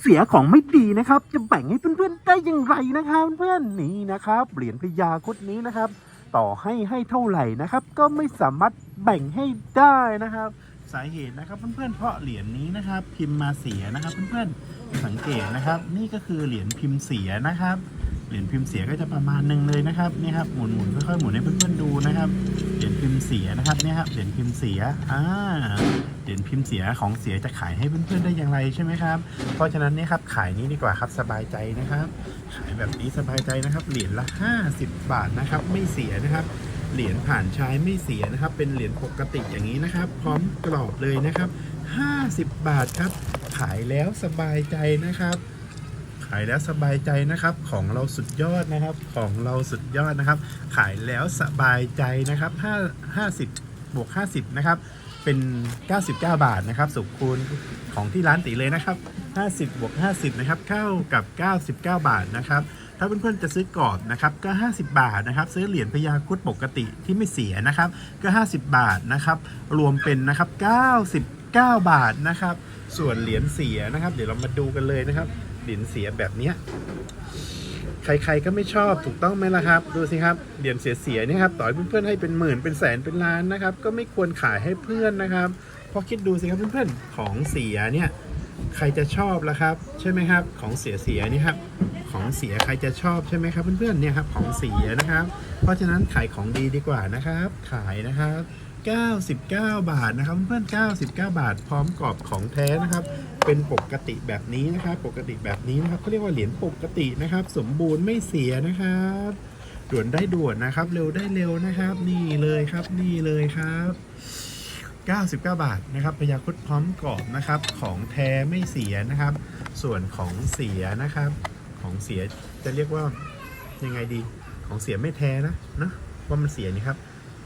เสียของไม่ดีนะครับ จะแบ่งให้เพื่อนๆได้อย่างไรนะครับเพื่อนๆนี่นะครับเหรียญพญาคุดนี้นะครับ ต่อให้ให้เท่าไหร่นะครับ ก็ไม่สามารถแบ่งให้ได้นะครับ สาเหตุนะครับเพื่อนๆเพราะเหรียญนี้นะครับ พิมพ์มาเสียนะครับ เพื่อนๆสังเกตนะครับ นี่ก็คือเหรียญพิมพ์เสียนะครับ เหรียญพิมพ์เสียก็จะประมาณหนึ่งเลยนะครับนี่ครับหมุนหมุนๆค่อยๆหมุนให้เพื่อนๆดูนะครับ เหรียญพิมพ์เสียนะครับนี่ครับเหรียญพิมพ์เสียอ่า พิมพ์เสียของเสียจะขายให้เพื่อนๆได้อย่างไรใช่ไหมครับ เพราะฉะนั้นเนี่ยครับขายนี้ดีกว่าครับสบายใจนะครับ ขายแบบนี้สบายใจนะครับ เหรียญละ 50 บาทนะครับไม่เสียนะครับเหรียญผ่านใช้ไม่เสียนะครับ เป็นเหรียญปกติอย่างนี้นะครับ พร้อมกรอบเลยนะครับ 50 บาทครับ ขายแล้วสบายใจนะครับ ขายแล้วสบายใจนะครับ ของเราสุดยอดนะครับ ของเราสุดยอดนะครับ ขายแล้วสบายใจนะครับ5 50บวก50 นะครับ เป็น 99 บาทนะครับสุขคูณของที่ร้านตีเลยนะครับ 50บวก50 นะครับเข้ากับ 99 บาทนะครับถ้าเพื่อนๆจะซื้อกรอบนะครับก็ 50 บาทนะครับ ซื้อเหรียญพญาครุดปกติที่ไม่เสียนะครับ ก็ 50 บาทนะครับ รวมเป็นนะครับ 99 บาทนะครับ ส่วนเหรียญเสียนะครับ เดี๋ยวเรามาดูกันเลยนะครับเหรียญเสียแบบเนี้ย ใครๆก็ไม่ชอบถูกต้องไหมล่ะครับ ดูสิครับเหรียญเสียๆเนี่ยครับต่อให้เพื่อนๆให้เป็นหมื่นเป็นแสนเป็นล้านนะครับ ก็ไม่ควรขายให้เพื่อนนะครับเพราะคิดดูสิครับเพื่อนๆของเสียเนี่ยใครจะชอบล่ะครับ ใช่ไหมครับ ของเสียๆนี่ครับของเสียใครจะชอบใช่ไหมครับเพื่อนๆเนี่ยครับของเสียนะครับ เพราะฉะนั้นขายของดีดีกว่านะครับ ขายนะครับ 99 บาทนะครับ เพื่อนๆ99 บาท พร้อมกรอบของแท้นะครับ เป็นปกติแบบนี้นะครับ ปกติแบบนี้นะครับเขาเรียกว่าเหรียญปกตินะครับ สมบูรณ์ไม่เสียนะครับ ด่วนได้ด่วนนะครับ เร็วได้เร็วนะครับ นี่เลยครับ นี่เลยครับ99 บาทนะครับพยาครุดพร้อมกรอบนะครับ ของแท้ไม่เสียนะครับ ส่วนของเสียนะครับ ของเสียจะเรียกว่ายังไงดี ของเสียไม่แท้นะนะว่ามันเสียนี่ครับ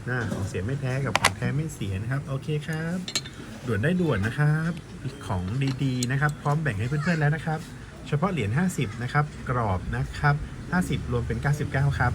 หน้าของเสียไม่แท้กับของแท้ไม่เสียนะครับ โอเคครับ ด่วนได้ด่วนนะครับ ของดีๆนะครับ พร้อมแบ่งให้เพื่อนๆแล้วนะครับ เฉพาะเหรียญ50 นะครับ กรอบนะครับ 50 รวมเป็น 99 ครับ